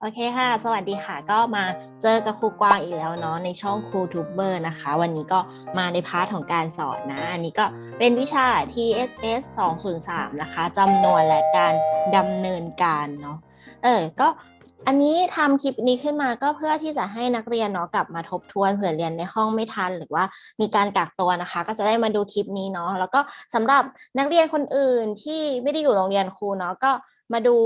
โอเคค่ะ สวัสดีค่ะ ก็มาเจอกับครูกวางอีกแล้วเนาะในช่องครูทูบเบอร์นะคะ วันนี้ก็มาในพาร์ทของการสอนนะ อันนี้ก็เป็นวิชา TSS 203 นะคะจำนวนและการดำเนินการเนาะ เออ ก็อันนี้ทำคลิปนี้ขึ้นมาก็เพื่อที่จะให้นักเรียนเนาะกลับมาทบทวนเผื่อเรียนในห้องไม่ทัน หรือว่ามีการกักตัวนะคะ ก็จะได้มาดูคลิปนี้เนาะแล้วก็สำหรับนักเรียนคนอื่นที่ไม่ได้อยู่โรงเรียนครูเนาะก็ มาดู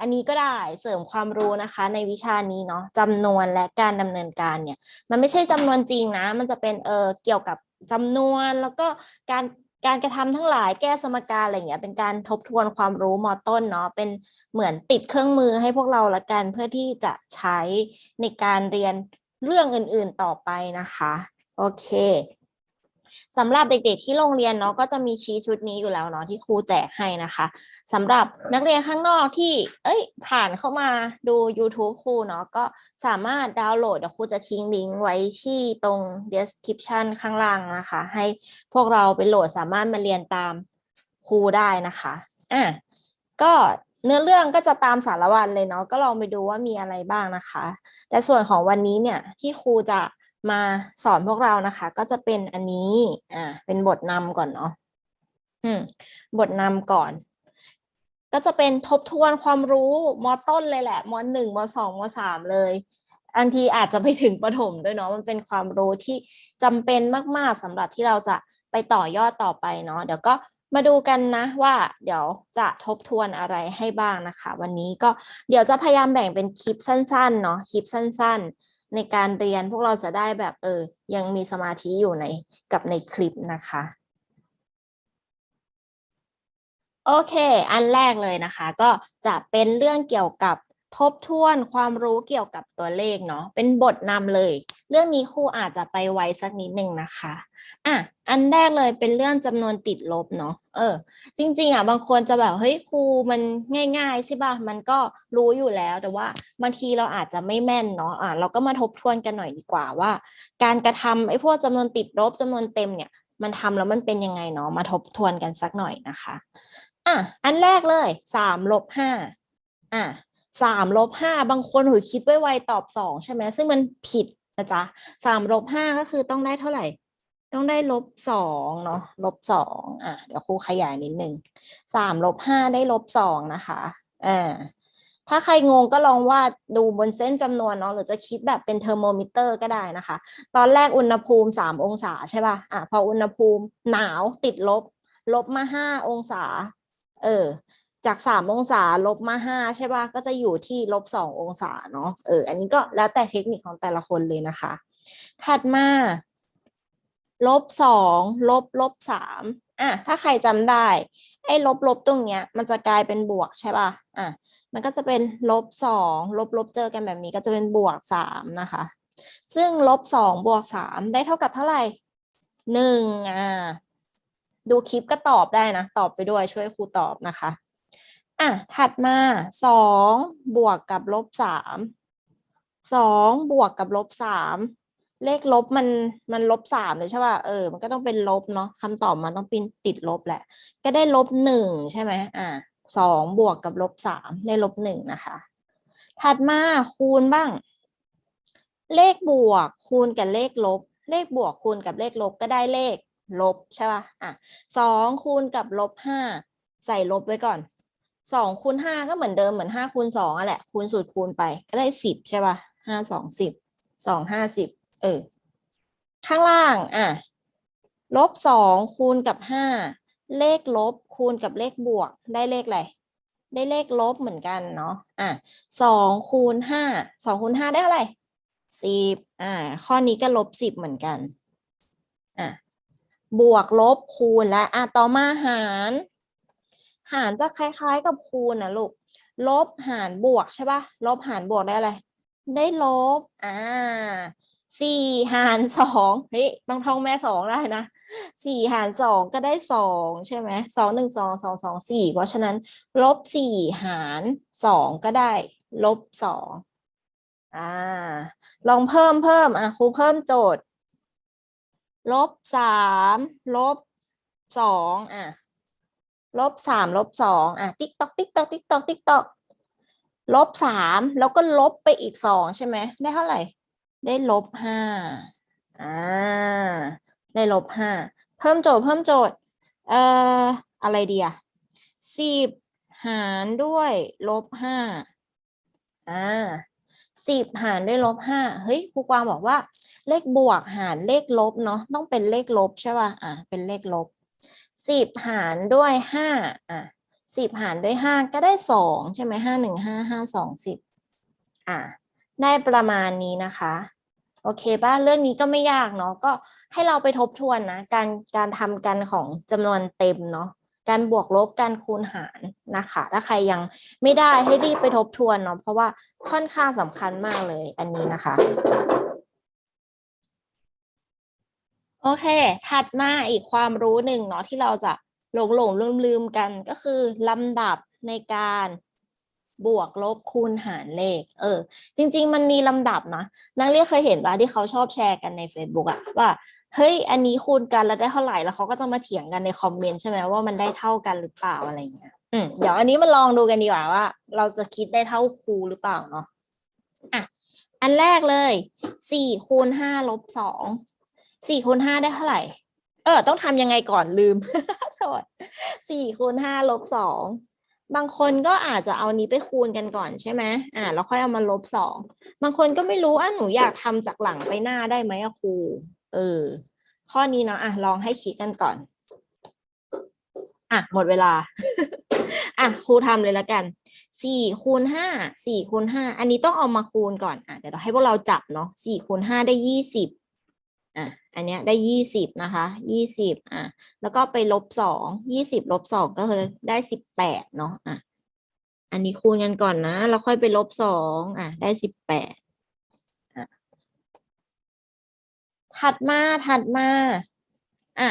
อันนี้ก็ได้เสริมความรู้นะคะ ในวิชานี้เนาะจำนวนและการดำเนินการเนี่ย มันไม่ใช่จำนวนจริงนะ มันจะเป็นเออเกี่ยวกับจำนวนแล้วก็การการกระทำทั้งหลายแก้สมการอะไรอย่างเงี้ยเป็นการทบทวนความรู้มอต้นเนาะเป็นเหมือนติดเครื่องมือให้พวกเราละกันเพื่อที่จะใช้ในการเรียนเรื่องอื่นๆต่อไปนะคะ โอเค สำหรับเด็กๆที่โรงเรียนเนาะก็จะมีชี้ชุดนี้อยู่แล้วเนาะที่ครูแจกให้นะคะสำหรับนักเรียนข้างนอกที่ เอ้ย ผ่านเข้ามาดู YouTube ครูเนาะก็สามารถดาวน์โหลดเดี๋ยวครูจะทิ้งลิงก์ไว้ที่ตรง description ข้างล่างนะคะ ให้พวกเราไปโหลดสามารถมาเรียนตามครูได้นะคะอะก็เนื้อเรื่องก็จะตามสารวันเลยเนาะก็ลองไปดูว่ามีอะไรบ้างนะคะ แต่ส่วนของวันนี้เนี่ยที่ครูจะ มาสอนพวกเรานะคะ ก็จะเป็นอันนี้อ่าเป็นบทนำก่อนเนาะอืมบทนำก่อน ก็จะเป็นทบทวนความรู้มอต้นเลยแหละมอหนึ่งมอสองมอสามเลยอันทีอาจจะไปถึงประถมด้วยเนาะมันเป็นความรู้ที่จำเป็นมาก ๆสำหรับที่เราจะไปต่อยอดต่อไปเนาะเดี๋ยวก็มาดูกันนะว่า เดี๋ยวจะทบทวนอะไรให้บ้างนะคะ วันนี้ก็เดี๋ยวจะพยายามแบ่งเป็นคลิปสั้นๆเนาะคลิปสั้น ๆ ในการเรียนพวกเราจะได้แบบเออ ยังมีสมาธิอยู่ในกับในคลิปนะคะโอเค อันแรกเลยนะคะ ก็จะเป็นเรื่องเกี่ยวกับทบทวนความรู้เกี่ยวกับตัวเลขเนาะเป็นบทนำเลย เรื่องนี้ครูอาจจะไปไวสักนิดหนึ่งนะคะอะ อันแรกเลยเป็นเรื่องจำนวนติดลบเนาะ เออ จริง ๆ อะ บางคนจะแบบเฮ้ยครูมันง่าย ๆ ใช่ป่ะ มันก็รู้อยู่แล้วแต่ว่าบางทีเราอาจจะไม่แม่นเนาะ อะเราก็มาทบทวนกันหน่อยดีกว่าว่า การกระทำไอ้พวกจำนวนติดลบจำนวนเต็มเนี่ย มันทำแล้วมันเป็นยังไงเนาะ มาทบทวนกันสักหน่อยนะคะ อะ อันแรกเลยสามลบห้าอะสามลบห้าบางคนหูยคิดไวๆตอบสองใช่ไหมซึ่งมันผิดนะจ๊ะสามลบห้าก็คือต้องได้เท่าไหร่ ต้องได้ลบสองเนาะลบสองอะเดี๋ยวครูขยายนิดนึงสามลบห้าได้ลบสองนะคะอ่าถ้าใครงงก็ลองวาดดูบนเส้นจำนวนเนาะหรือจะคิดแบบเป็นเทอร์โมมิเตอร์ก็ได้นะคะ ตอนแรกอุณหภูมิสามองศาใช่ป่ะอะพออุณหภูมิหนาวติดลบ ลบมาห้าองศา เออ จากสามองศาลบมาห้าใช่ป่ะก็จะอยู่ที่ลบสององศาเนาะเอออันนี้ก็แล้วแต่เทคนิคของแต่ละคนเลยนะคะ ถัดมา ลบสองลบลบสามอะถ้าใครจำได้ ไอ้ลบลบตรงเนี้ย มันจะกลายเป็นบวกใช่ป่ะอะมันก็จะเป็นลบสองลบลบเจอกันแบบนี้ก็จะเป็นบวกสามนะคะ ซึ่งลบสองบวกสามได้เท่ากับเท่าไหร่หนึ่งอ่าดูคลิปก็ตอบได้นะ ตอบไปด้วยช่วยครูตอบนะคะอะถัดมาสองบวกกับลบสามสองบวกกับลบสาม เลขลบมันมันลบสามเลยใช่ป่ะเออมันก็ต้องเป็นลบเนาะคำตอบมันต้องเป็นติดลบแหละ ก็ได้ลบหนึ่งใช่ไหมอะสองบวกกับลบสามได้ลบหนึ่งนะคะ ถัดมาคูณบ้าง เลขบวกคูณกับเลขลบ เลขบวกคูณกับเลขลบก็ได้เลขลบใช่ป่ะอะสองคูณกับลบห้าใส่ลบไว้ก่อนสองคูณห้าก็เหมือนเดิมเหมือนห้าคูณสองอะแหละคูณสูตรคูณไปก็ได้สิบใช่ป่ะห้าสองสิบสองห้าสิบ เออ ข้างล่าง อะ ลบสองคูณกับห้า เลขลบคูณกับเลขบวก ได้เลขอะไร ได้เลขลบเหมือนกันเนาะ อะสองคูณห้า สองคูณห้าได้อะไรสิบอ่า ข้อนี้ก็ลบสิบเหมือนกัน อะ บวกลบคูณและอะต่อมาหาร หารจะคล้าย ๆ กับคูณนะลูก ลบหารบวกใช่ปะลบหารบวกได้อะไร ได้ลบ อ่า สี่หารสองเฮ้ยต้องท่องแม่สองได้นะสี่หารสองก็ได้สองใช่ไหมสองหนึ่งสองสองสองสี่เพราะฉะนั้น ลบสี่หารสองก็ได้ ลบสองอ่า ลองเพิ่มเพิ่มอะครูเพิ่มโจทย์ ลบสามลบสองอะ ลบสามลบสองอะ ติ๊กตอกติ๊กตอกติ๊กตอกติ๊กตอกลบสามแล้วก็ลบไปอีกสองใช่ไหมได้เท่าไหร่ ได้ลบห้าอ่า ได้ลบห้า เพิ่มโจทย์เพิ่มโจทย์ เอ่อ อะไรดีอะสิบหารด้วยลบห้าอ่าสิบหารด้วยลบห้า เฮ้ยครูกวางบอกว่า เลขบวกหารเลขลบเนาะ ต้องเป็นเลขลบใช่ป่ะ อ่าเป็นเลขลบสิบหารด้วยห้าอะสิบหารด้วยห้าก็ได้สองใช่ไหมห้าหนึ่งห้าห้าสองสิบอะได้ประมาณนี้นะคะ โอเคป่ะเรื่องนี้ก็ไม่ยากเนาะก็ให้เราไปทบทวนนะ การการทำกันของจำนวนเต็มเนาะการบวกลบการคูณหารนะคะ ถ้าใครยังไม่ได้ให้รีบไปทบทวนเนาะเพราะว่าค่อนข้างสำคัญมากเลยอันนี้นะคะ โอเค ถัดมาอีกความรู้หนึ่งเนาะที่เราจะหลงหลงลืมลืมกันก็คือลำดับในการ บวกลบคูณหารเลข เออ จริง ๆ มันมีลำดับนะนักเรียนเคยเห็นป่ะที่เขาชอบแชร์กันใน Facebook อะว่าเฮ้ย อันนี้คูณกันแล้วได้เท่าไหร่ แล้วเขาก็ต้องมาเถียงกันในคอมเมนต์ใช่ไหมว่ามันได้เท่ากันหรือเปล่าอะไรเงี้ย อืม เดี๋ยวอันนี้มาลองดูกันดีกว่าว่า เราจะคิดได้เท่าครูหรือเปล่าเนาะ อะ อันแรกเลยสี่คูณห้าลบสอง สี่คูณห้าได้เท่าไหร่ เออ ต้องทำยังไงก่อนลืมโทษสี่คูณห้าลบสอง บางคนก็อาจจะเอานี้ไปคูณกันก่อนใช่ไหมอ่าแล้วค่อยเอามาลบสอง บางคนก็ไม่รู้อะหนูอยากทำจากหลังไปหน้าได้ไหมอะครูเออ ข้อนี้เนาะอะลองให้คิดกันก่อน อะ หมดเวลา อะครูทำเลยละกันสี่คูณห้าสี่คูณห้าอันนี้ต้องเอามาคูณก่อนอะเดี๋ยวเราให้พวกเราจับเนาะสี่คูณห้าได้ยี่สิบ อันเนี้ยได้ยี่สิบนะคะยี่สิบอะแล้วก็ไปลบสองยี่สิบลบสองก็คือได้สิบแปดเนาะอะอันนี้คูณกันก่อนนะแล้วค่อยไปลบสองอะได้สิบแปดถัดมาถัดมาอะ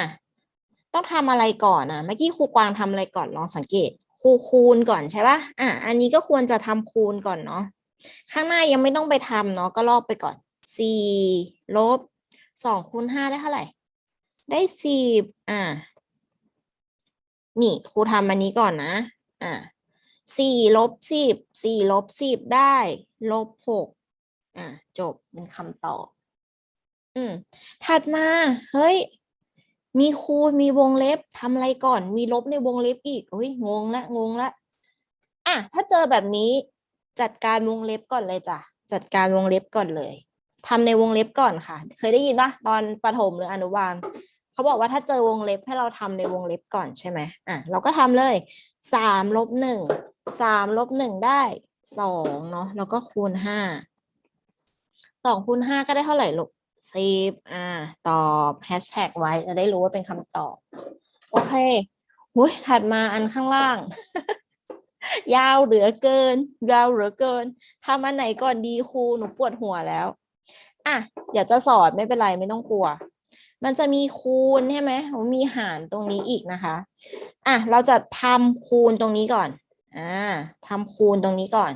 ต้องทำอะไรก่อนนะเมื่อกี้ครูกวางทำอะไรก่อนลองสังเกตครูคูณก่อนใช่ปะอะอันนี้ก็ควรจะทำคูณก่อนเนาะข้างหน้ายังไม่ต้องไปทำเนาะก็ลอกไปก่อนสี่ลบ สองคูณห้าได้เท่าไหร่ ได้สิบอะนี่ครูทำอันนี้ก่อนนะ อะสี่ลบสิบสี่ลบสิบได้ ลบหกอะจบเป็นคำตอบ อืม ถัดมา เฮ้ย มีคูณมีวงเล็บทำอะไรก่อน มีลบในวงเล็บอีกอุ้ยงงละงงละอะถ้าเจอแบบนี้จัดการวงเล็บก่อนเลยจ้ะ จัดการวงเล็บก่อนเลย ทำในวงเล็บก่อนค่ะ เคยได้ยินปะตอนประถมหรืออนุบาลเขาบอกว่าถ้าเจอวงเล็บให้เราทำในวงเล็บก่อนใช่ไหมอะเราก็ทำเลยสามลบหนึ่งสามลบหนึ่งได้สองเนาะแล้วก็คูณห้าสองคูณห้าก็ได้เท่าไหร่ลูกสิบอ่า ตอบแฮชแท็กไว้จะได้รู้ว่าเป็นคำตอบ โอเคหุยถัดมาอันข้างล่าง ยาวเหลือเกิน ยาวเหลือเกินทำอันไหนก่อนดีครูหนูปวดหัวแล้ว อะเดี๋ยวจะสอนไม่เป็นไรไม่ต้องกลัว มันจะมีคูณใช่ไหมมีหารตรงนี้อีกนะคะอะเราจะทำคูณตรงนี้ก่อนอ่าทำคูณตรงนี้ก่อน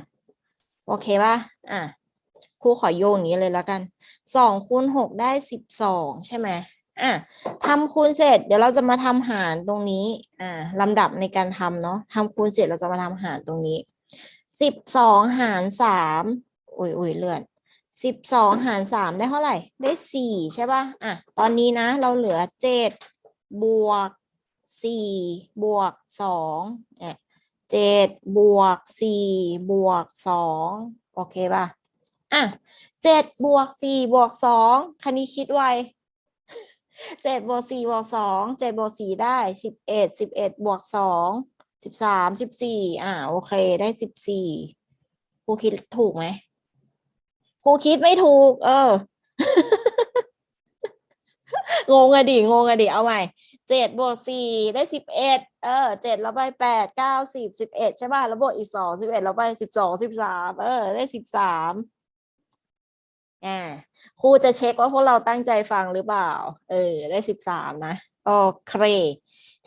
โอเคป่ะอะครูขอโยงอย่างนี้เลยแล้วกันสองคูณหกได้สิบสองใช่ไหมอะทำคูณเสร็จ เดี๋ยวเราจะมาทำหารตรงนี้อ่าลำดับในการทำเนาะทำคูณเสร็จเราจะมาทำหารตรงนี้สิบสองหารสามอุ้ยอุ้ยเลื่อน สิบสองหารสามได้เท่าไหร่ ได้สี่ใช่ป่ะ อะ ตอนนี้นะเราเหลือเจ็ดบวกสี่บวกสองอะเจ็ดบวกสี่บวกสองโอเคป่ะ อะเจ็ดบวกสี่บวกสองคันนี้คิดไวเจ็ดบวกสี่บวกสองเจ็ดบวกสี่ได้สิบเอ็ดสิบเอ็ดบวกสองสิบสามสิบสี่อ่าโอเคได้สิบสี่ครูคิดถูกไหม ครูคิดไม่ถูก เออ งงอะดิงงอะดิเอาใหม่เจ็ดบวกสี่ได้สิบเอ็ดเออเจ็ดแล้วไปแปดเก้าสิบสิบเอ็ดใช่ป่ะแล้วบวกอีกสองสิบเอ็ดแล้วไปสิบสองสิบสามเออ ได้สิบสามอ่าครูจะเช็คว่าพวกเราตั้งใจฟังหรือเปล่า เออ ได้สิบสามนะ โอเค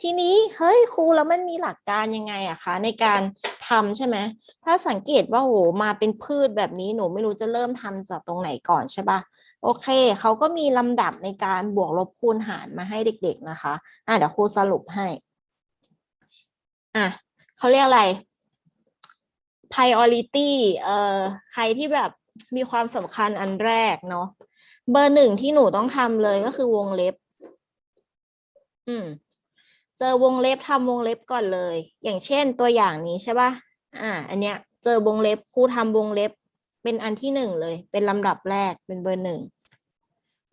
ทีนี้เฮ้ยครูแล้วมันมีหลักการยังไงอะคะในการทำใช่ไหมถ้าสังเกตว่าโหมาเป็นพืชแบบนี้หนูไม่รู้จะเริ่มทำจากตรงไหนก่อนใช่ปะโอเคเขาก็มีลำดับในการบวกลบคูณหารมาให้เด็ก ๆ นะคะอะเดี๋ยวครูสรุปให้อะเขาเรียกอะไร priority เอ่อใครที่แบบมีความสำคัญอันแรกเนาะเบอร์หนึ่งที่หนูต้องทำเลยก็คือวงเล็บ อืม เจอวงเล็บทำวงเล็บก่อนเลย อย่างเช่นตัวอย่างนี้ใช่ป่ะอ่า อันเนี้ย เจอวงเล็บครูทำวงเล็บ เป็นอันที่หนึ่งเลย เป็นลำดับแรกเป็นเบอร์หนึ่ง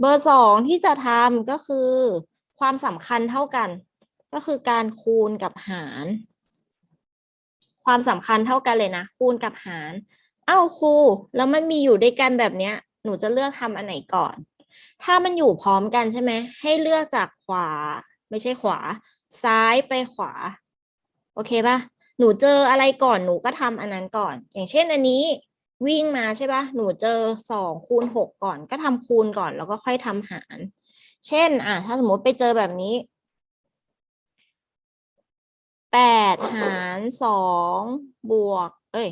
เบอร์สองที่จะทำก็คือ ความสำคัญเท่ากัน ก็คือการคูณกับหาร ความสำคัญเท่ากันเลยนะ คูณกับหาร เอ้าครูแล้วมันมีอยู่ด้วยกันแบบเนี้ย หนูจะเลือกทำอันไหนก่อน ถ้ามันอยู่พร้อมกันใช่ไหมให้เลือกจากขวา ไม่ใช่ขวา ซ้ายไปขวา โอเคปะหนูเจออะไรก่อนหนูก็ทำอันนั้นก่อน อย่างเช่นอันนี้ วิ่งมาใช่ปะหนูเจอสองคูณหกก่อน ก็ทำคูณก่อนแล้วก็ค่อยทำหาร เช่น อะ ถ้าสมมติไปเจอแบบนี้แปดหารสองบวก เอ้ย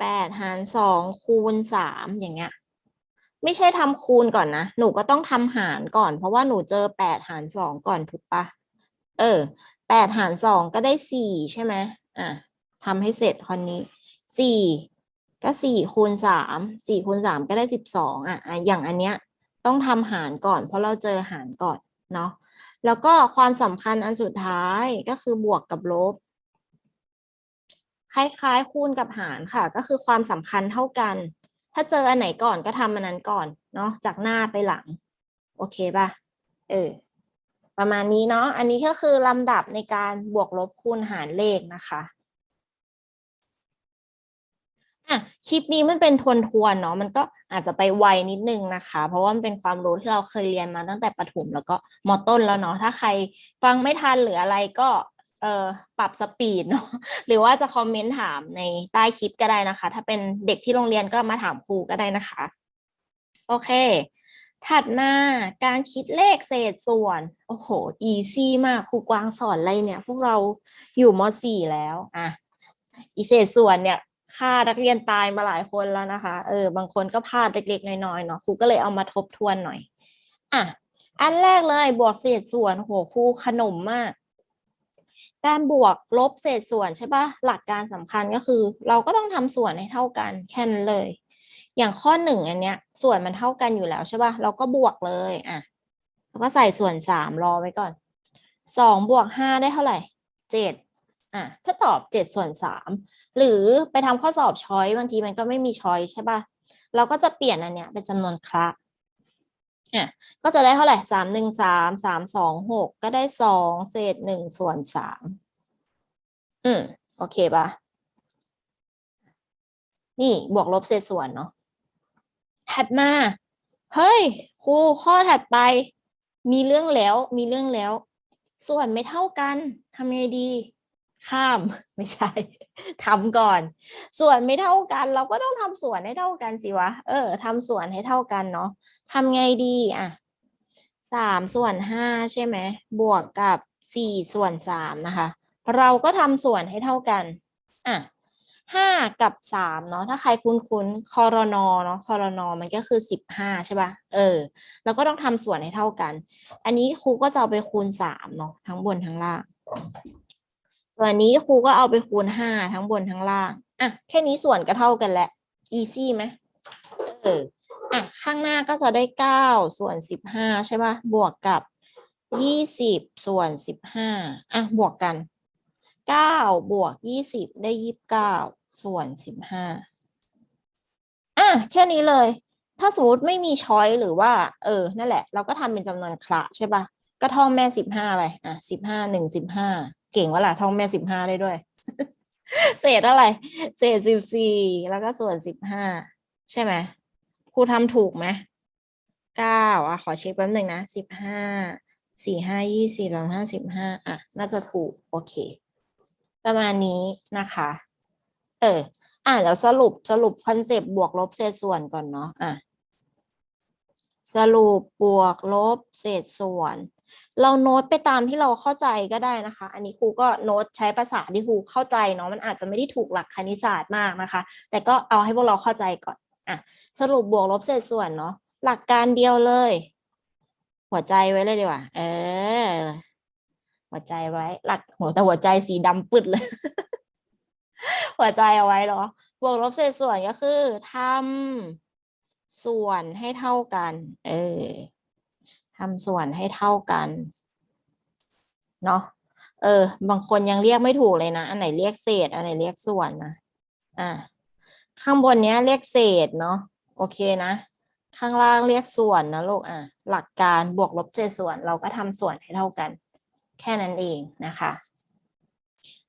แปดหารสองคูณสามอย่างเงี้ยไม่ใช่ทำคูณก่อนนะ หนูก็ต้องทำหารก่อน เพราะว่าหนูเจอแปดหารสองก่อนถูกปะ เออแปดหารสองก็ได้สี่ใช่ไหมอะทำให้เสร็จคนนี้สี่ก็สี่คูณสามสี่คูณสามก็ได้สิบสองอะอะอย่างอันเนี้ยต้องทำหารก่อน เพราะเราเจอหารก่อนเนาะแล้วก็ความสำคัญอันสุดท้ายก็คือบวกกับลบ คล้ายๆ คูณกับหารค่ะ ก็คือความสำคัญเท่ากัน ถ้าเจออันไหนก่อนก็ทำอันนั้นก่อนเนาะจากหน้าไปหลัง โอเคป่ะ เออ ประมาณนี้เนาะ อันนี้ก็คือลำดับในการบวกลบคูณหารเลขนะคะ่ะคลิปนี้มันเป็นทวนทวนเนาะมันก็อาจจะไปไวนิดนึงนะคะ เพราะว่ามันเป็นความรู้ที่เราเคยเรียนมาตั้งแต่ประถมแล้วก็มต้นแล้วเนาะถ้าใครฟังไม่ทันหรืออะไรก็เอ่อปรับสปีดเนาะหรือว่าจะคอมเมนต์ถามในใต้คลิปก็ได้นะคะ ถ้าเป็นเด็กที่โรงเรียนก็มาถามครูก็ได้นะคะ โอเค ถัดมาการคิดเลขเศษส่วน โอ้โห อีซี่มากครูกวางสอนอะไรเนี่ย พวกเราอยู่ม .4 แล้วอะอีเศษส่วนเนี่ยฆ่านักเรียนตายมาหลายคนแล้วนะคะ เออบางคนก็พลาดเล็กๆน้อยๆเนาะครูก็เลยเอามาทบทวนหน่อย อะ อันแรกเลยบวกเศษส่วนโหครูขนมมากการบวกลบเศษส่วนใช่ปะหลักการสำคัญก็คือ เราก็ต้องทำส่วนให้เท่ากันแค่นั้นเลย อย่างข้อหนึ่งอันเนี้ย ส่วนมันเท่ากันอยู่แล้วใช่ปะเราก็บวกเลยอะแล้วก็ใส่ส่วนสามรอไว้ก่อนสองบวกห้าได้เท่าไหร่เจ็ดอะถ้าตอบเจ็ดส่วนสามหรือไปทำข้อสอบช้อยบางทีมันก็ไม่มีช้อยใช่ปะเราก็จะเปลี่ยนอันเนี้ยเป็นจำนวนคละอะก็จะได้เท่าไหร่สามหนึ่งสามสามสองหกก็ได้สองเศษหนึ่งส่วนสามอืม โอเคป่ะนี่บวกลบเศษส่วนเนาะ ถัดมา เฮ้ยครูข้อถัดไป มีเรื่องแล้วมีเรื่องแล้ว ส่วนไม่เท่ากันทำไงดี ข้ามไม่ใช่ทำก่อน ส่วนไม่เท่ากัน เราก็ต้องทำส่วนให้เท่ากันสิวะเออทำส่วนให้เท่ากันเนาะทำไงดีอะสามส่วนห้าใช่ไหมบวกกับสี่ส่วนสามนะคะ เราก็ทำส่วนให้เท่ากันอะ ห้ากับสามเนาะถ้าใครคุ้นคุ้นคอรนอเนาะคอรนอมันก็คือสิบห้าใช่ป่ะเออเราก็ต้องทำส่วนให้เท่ากัน อันนี้ครูก็จะเอาไปคูณสามเนาะทั้งบนทั้งล่าง ส่วนนี้ครูก็เอาไปคูณห้าทั้งบนทั้งล่างอะแค่นี้ส่วนก็เท่ากันแหละ easy ไหมเอออะข้างหน้าก็จะได้เก้าส่วนสิบห้าใช่ป่ะบวกกับยี่สิบส่วนสิบห้าอะบวกกันเก้าบวกยี่สิบได้ยี่สิบเก้า ส่วนสิบห้าอะแค่นี้เลย ถ้าสมมติไม่มีช้อยหรือว่า เออ นั่นแหละ เราก็ทำเป็นจำนวนคละใช่ปะก็ท่องแม่สิบห้าไปอะสิบห้าหนึ่งสิบห้าเก่งวะล่ะท่องแม่สิบห้าได้ด้วย เศษอะไร เศษสิบสี่แล้วก็ส่วนสิบห้าใช่ไหมครูทำถูกไหมเก้าอะขอเช็คแป๊บหนึ่งนะสิบห้าสี่ห้ายี่สี่ลองห้าสิบห้าอะ น่าจะถูก โอเค ประมาณนี้นะคะ เออ อะเดี๋ยวสรุปสรุปคอนเซปต์บวกลบเศษส่วนก่อนเนาะอะสรุปบวกลบเศษส่วน เราโน้ตไปตามที่เราเข้าใจก็ได้นะคะ อันนี้ครูก็โน้ตใช้ภาษาที่ครูเข้าใจเนาะมันอาจจะไม่ได้ถูกหลักคณิตศาสตร์มากนะคะ แต่ก็เอาให้พวกเราเข้าใจก่อนอะสรุปบวกลบเศษส่วนเนาะหลักการเดียวเลย หัวใจไว้เลยดีกว่าเออหัวใจไว้ หลักหัวแต่หัวใจสีดำปึดเลย หัวใจเอาไว้เหรอบวกลบเศษส่วนก็คือทำส่วนให้เท่ากัน เออทำส่วนให้เท่ากัน เนาะเออ บางคนยังเรียกไม่ถูกเลยนะ อันไหนเรียกเศษ อันไหนเรียกส่วนนะ อะข้างบนเนี้ยเรียกเศษเนาะ โอเคนะ ข้างล่างเรียกส่วนนะลูก อะ หลักการบวกลบเศษส่วนเราก็ทำส่วนให้เท่ากัน แค่นั้นเองนะคะ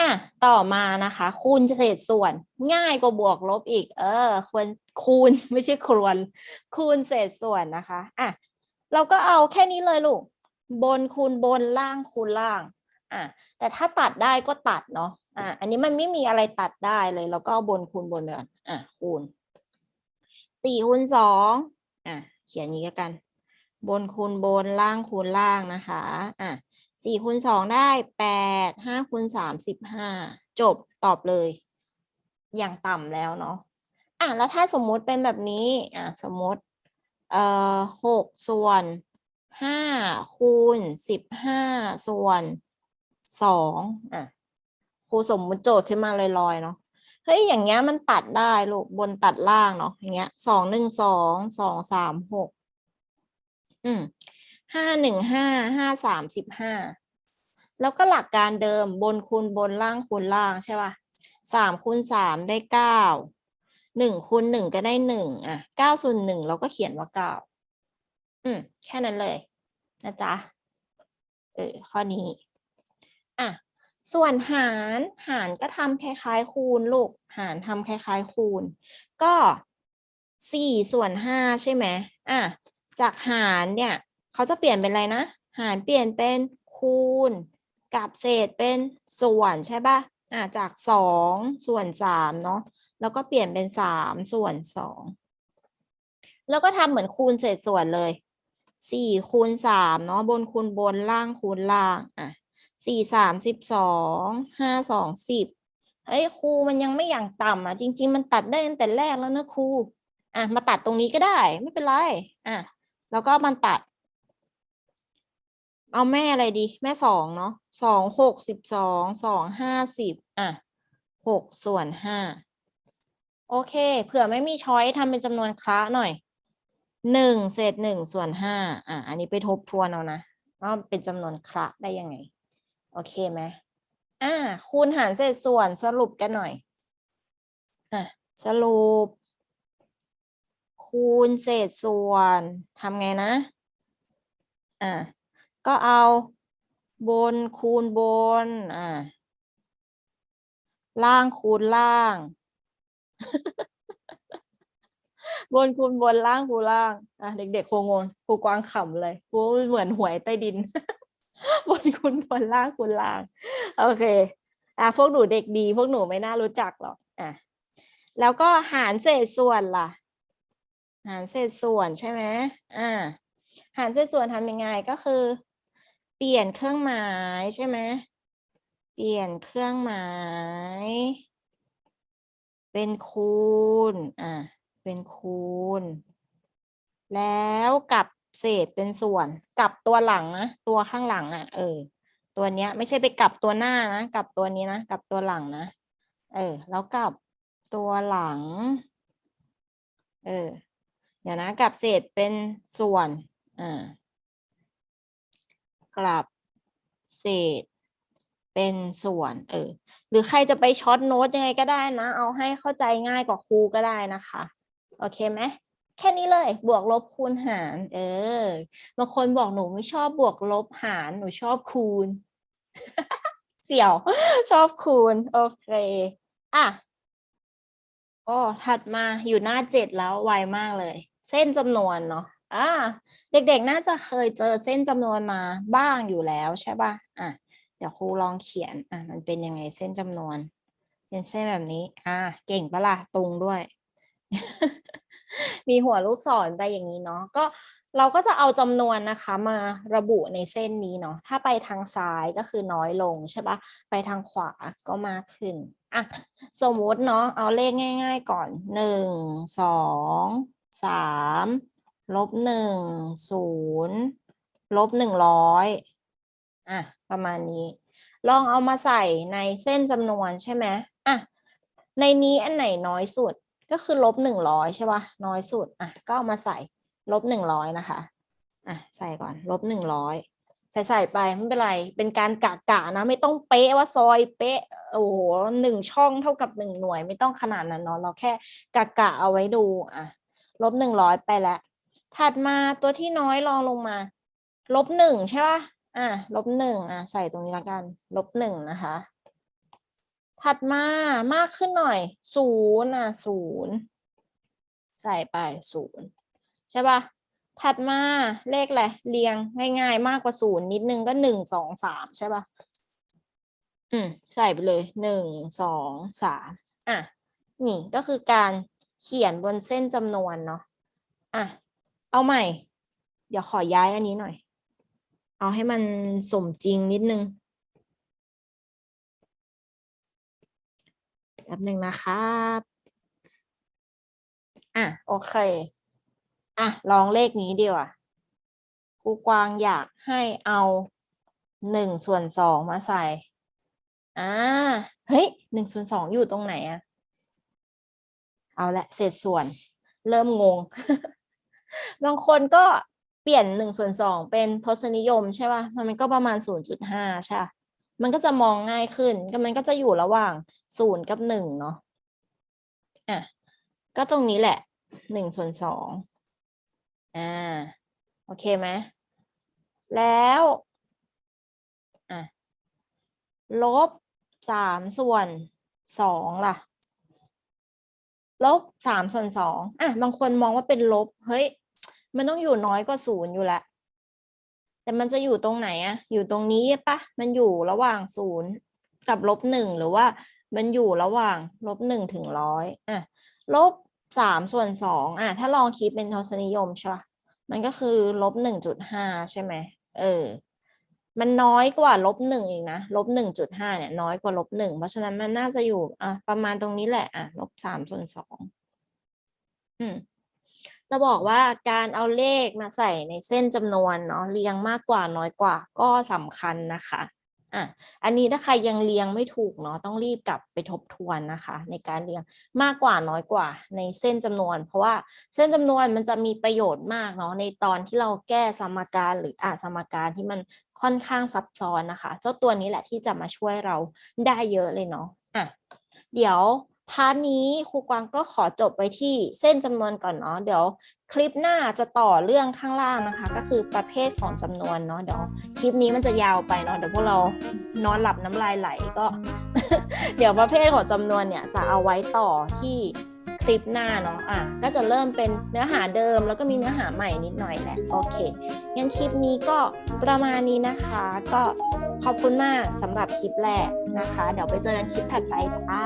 อะต่อมานะคะ คูณเศษส่วนง่ายกว่าบวกลบอีก เออ ควรคูณไม่ใช่ครวรคูณเศษส่วนนะคะอะเราก็เอาแค่นี้เลยลูก บนคูณบนล่างคูณล่างอะแต่ถ้าตัดได้ก็ตัดเนาะอะอันนี้มันไม่มีอะไรตัดได้เลย เราก็เอาบนคูณบนเลยอะคูณสี่คูณสองอะเขียนงนี้ก็กัน บนคูณบนล่างคูณล่างนะคะอะ สี่คูณสองได้แปดห้าคูณสามสิบห้าจบตอบเลย อย่างต่ำแล้วเนาะอะแล้วถ้าสมมุติเป็นแบบนี้อะสมมติเอ่อหกส่วนห้าคูณสิบห้าส่วนสองอะครูสมมุติโจทย์ขึ้นมาลอยๆเนาะเฮ้ยอย่างเงี้ยมันตัดได้ลูกบนตัดล่างเนาะอย่างเงี้ยสองหนึ่งสองสองสามหกอืม ห้าหนึ่งห้าห้าสามสิบห้าแล้วก็หลักการเดิมบนคูณบนล่างคูณล่างใช่ป่ะสามคูณสามได้เก้าหนึ่งคูณหนึ่งก็ได้หนึ่งอะเก้าส่วนหนึ่งเราก็เขียนว่าเก้าอืม แค่นั้นเลยนะจ๊ะเออข้อนี้ อะ ส่วนหารหารก็ทำคล้าย ๆ คูณลูก หารทำคล้าย ๆ คูณ ก็สี่ส่วนห้าใช่ไหมอะ จากหารเนี่ย เขาจะเปลี่ยนเป็นอะไรนะ หารเปลี่ยนเป็นคูณ กับเศษเป็นส่วนใช่ปะอะจากสองส่วนสามเนาะแล้วก็เปลี่ยนเป็นสามส่วนสองแล้วก็ทำเหมือนคูณเศษส่วนเลยสี่คูณสามเนาะบนคูณบนล่างคูณล่างอะสี่สามสิบสองห้าสองสิบเอ้ยครูมันยังไม่อย่างต่ำอะ จริง ๆ มันตัดได้ตั้งแต่แรกแล้วนะครูอะมาตัดตรงนี้ก็ได้ไม่เป็นไรอะแล้วก็มันตัด เอาแม่อะไรดี แม่สองเนาะสองหกสิบสองสองห้าสิบอะหกส่วนห้าโอเค เผื่อไม่มีช้อยทำเป็นจำนวนคละหน่อยหนึ่งเศษหนึ่งส่วนห้าอะ อันนี้ไปทบทวนเอานะว่าเป็นจำนวนคละได้ยังไง โอเคไหมอ่าคูณหารเศษส่วนสรุปกันหน่อยอะสรุป คูณเศษส่วนทำไงนะ อ่า ก็เอาบนคูณบน อ่า ล่างคูณล่าง บนคูณบนล่างคูณล่าง อะเด็กๆคงงงครูกวางขำเลยครูเหมือนหวยใต้ดิน บนคูณบนล่างคูณล่าง โอเค อะพวกหนูเด็กดี พวกหนูไม่น่ารู้จักหรอก อะ แล้วก็หารเศษส่วนล่ะ หารเศษส่วนใช่ไหมอ่า หารเศษส่วนทำยังไงก็คือ ปลี่ยนเครื่องหมายใช่ไหม เปลี่ยนเครื่องหมาย เป็นคูณ อ่าเป็นคูณ แล้วกลับเศษเป็นส่วน กลับตัวหลังนะ ตัวข้างหลังอะ เออ ตัวเนี้ย ไม่ใช่ไปกลับตัวหน้านะ กลับตัวนี้นะ กลับตัวหลังนะ เออ แล้วกลับตัวหลัง เออ เดี๋ยวนะ กลับเศษเป็นส่วน อ่า กลับเศษ เป็นส่วน เออ หรือใครจะไปช็อตโน้ตยังไงก็ได้นะ เอาให้เข้าใจง่ายกว่าครูก็ได้นะคะ โอเคไหมแค่นี้เลย บวกลบคูณหาร เออบางคนบอกหนูไม่ชอบบวกลบหาร หนูชอบคูณ เสี่ยว ชอบคูณ โอเค อะโอ้ถัดมาอยู่หน้าเจ็ดแล้วไวมากเลย เส้นจำนวนเนาะ อ่าเด็กๆน่าจะเคยเจอเส้นจำนวนมาบ้างอยู่แล้วใช่ป่ะอะเดี๋ยวครูลองเขียนอะมันเป็นยังไงเส้นจำนวน เป็นเส้นแบบนี้ อ่าเก่งปะล่ะตรงด้วย มีหัวลูกศรไปอย่างนี้เนาะก็เราก็จะเอาจำนวนนะคะมาระบุในเส้นนี้เนาะถ้าไปทางซ้ายก็คือน้อยลงใช่ปะไปทางขวาก็มากขึ้นอะสมมุติเนาะเอาเลขง่าย ๆ ก่อนหนึ่งสองสาม ลบหนึ่งศูนย์ลบหนึ่งร้อยอะประมาณนี้ ลองเอามาใส่ในเส้นจำนวนใช่ไหมอะในนี้อันไหนน้อยสุดก็คือลบหนึ่งร้อยใช่ปะน้อยสุดอะก็เอามาใส่ลบหนึ่งร้อยนะคะอะใส่ก่อนลบหนึ่งร้อยใส่ใส่ไปไม่เป็นไรเป็นการกะกะนะไม่ต้องเป๊ะว่าซอยเป๊ะโอ้โหหนึ่งช่องเท่ากับหนึ่งหน่วย ไม่ต้องขนาดนั้นเนาะเราแค่กะกะเอาไว้ดูอะลบหนึ่งร้อยไปแล้ว ถัดมาตัวที่น้อยลองลงมา ลบหนึ่งใช่ป่ะ อะ ลบหนึ่งอะ ใส่ตรงนี้ละกัน ลบหนึ่งนะคะ ถัดมามากขึ้นหน่อย ศูนย์อะศูนย์ ใส่ไปศูนย์ใช่ป่ะ ถัดมาเลขอะไรเรียงง่าย ๆ มากกว่าศูนย์นิดนึงก็หนึ่งสองสามใช่ป่ะ อืม ใส่ไปเลยหนึ่งสองสามอะ นี่ก็คือการเขียนบนเส้นจำนวนเนาะ อะ เอาใหม่ เดี๋ยวขอย้ายอันนี้หน่อย เอาให้มันสมจริงนิดนึงแป๊บหนึ่งนะครับ อะ โอเค อะ ลองเลขนี้ดีกว่าครูกวางอยากให้เอาหนึ่งส่วนสองมาใส่ อ่า เฮ้ยหนึ่งส่วนสองอยู่ตรงไหนอะเอาละเศษส่วน เริ่มงง บางคนก็เปลี่ยนหนึ่งส่วนสองเป็นทศนิยมใช่ป่ะมันก็ประมาณศูนย์จุดห้าใช่ มันก็จะมองง่ายขึ้นก็มันก็จะอยู่ระหว่างศูนย์กับหนึ่งเนาะอะก็ตรงนี้แหละหนึ่งส่วนสองอ่าโอเคไหมแล้วอะลบสามส่วนสองล่ะ ลบสามส่วนสองอะบางคนมองว่าเป็นลบเฮ้ย มันต้องอยู่น้อยกว่าศูนย์อยู่แล้วแต่มันจะอยู่ตรงไหนอะอยู่ตรงนี้ปะมันอยู่ระหว่างศูนย์กับลบหนึ่งหรือว่ามันอยู่ระหว่างลบหนึ่งถึงร้อยอะลบสามส่วนสองอะถ้าลองคิดเป็นทศนิยมใช่ปะมันก็คือลบหนึ่งจุดห้าใช่ไหมเออ มันน้อยกว่าลบหนึ่งอีกนะลบหนึ่งจุดห้าเนี่ยน้อยกว่าลบหนึ่งเพราะฉะนั้นมันน่าจะอยู่อะประมาณตรงนี้แหละอะลบสามส่วนสองอืม จะบอกว่าการเอาเลขมาใส่ในเส้นจำนวนเนาะเรียงมากกว่าน้อยกว่าก็สำคัญนะคะอะอันนี้ถ้าใครยังเรียงไม่ถูกเนาะต้องรีบกลับไปทบทวนนะคะ ในการเรียงมากกว่าน้อยกว่าในเส้นจำนวน เพราะว่าเส้นจำนวนมันจะมีประโยชน์มากเนาะในตอนที่เราแก้สมการหรืออะสมการที่มันค่อนข้างซับซ้อนนะคะ เจ้าตัวนี้แหละที่จะมาช่วยเราได้เยอะเลยเนาะอะเดี๋ยว พาร์ทนี้ครูกวางก็ขอจบไปที่เส้นจำนวนก่อนเนาะเดี๋ยวคลิปหน้าจะต่อเรื่องข้างล่างนะคะ ก็คือประเภทของจำนวนเนาะเดี๋ยวคลิปนี้มันจะยาวไปเนาะเดี๋ยวพวกเรานอนหลับน้ำลายไหลก็ เดี๋ยวประเภทของจำนวนเนี่ยจะเอาไว้ต่อที่คลิปหน้าเนาะอะก็จะเริ่มเป็นเนื้อหาเดิม แล้วก็มีเนื้อหาใหม่นิดหน่อยแหละโอเคงั้นคลิปนี้ก็ประมาณนี้นะคะ ก็ขอบคุณมากสำหรับคลิปแรกนะคะ เดี๋ยวไปเจอกันคลิปถัดไปจ้า